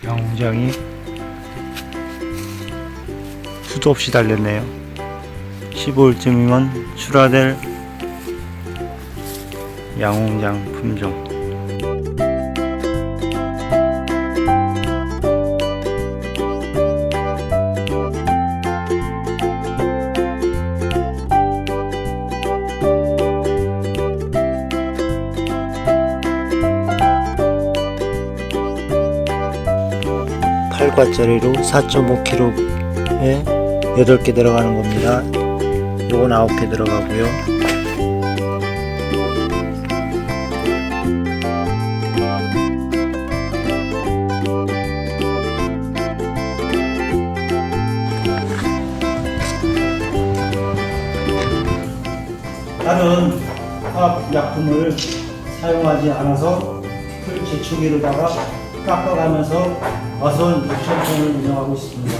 굉장히 수도 없이 달렸네요. 15일쯤이면 출하될 양홍장 품종. 팔과짜리로 4.5kg에 8개 들어가는 겁니다. 요건 9개 들어가고요. 다른 화학 약품을 사용하지 않아서 풀 제초기로다가 깎아가면서 어선 6천 톤을 운영하고 있습니다.